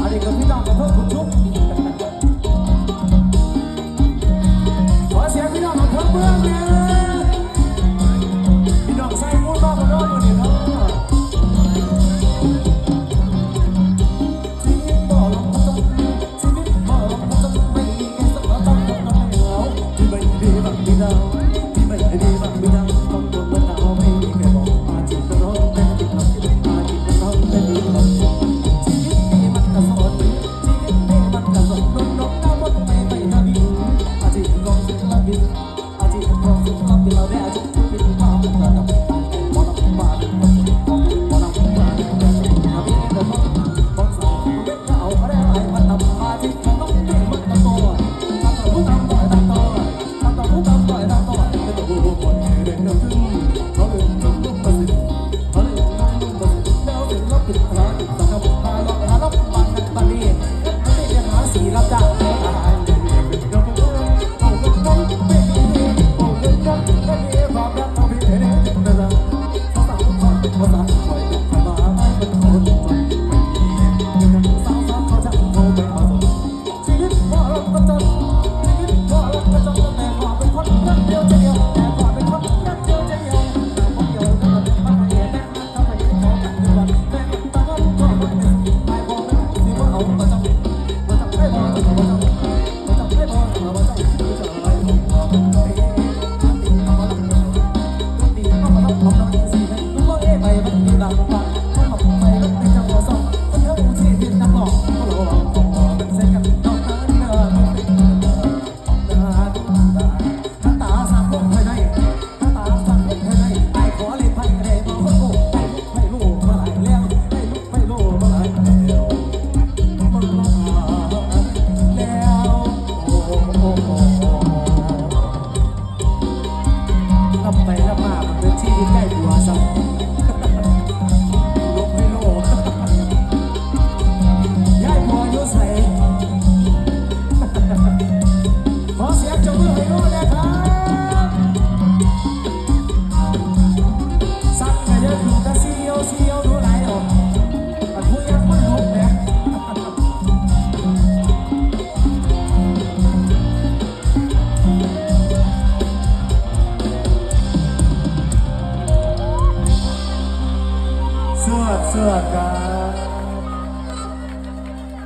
อันนี้ก็พี่น้องกับเพื่อนคุณชุบ อาจิตทำความสุขความเป็นเราได้อาจิ ใจ 一代女上 to our God.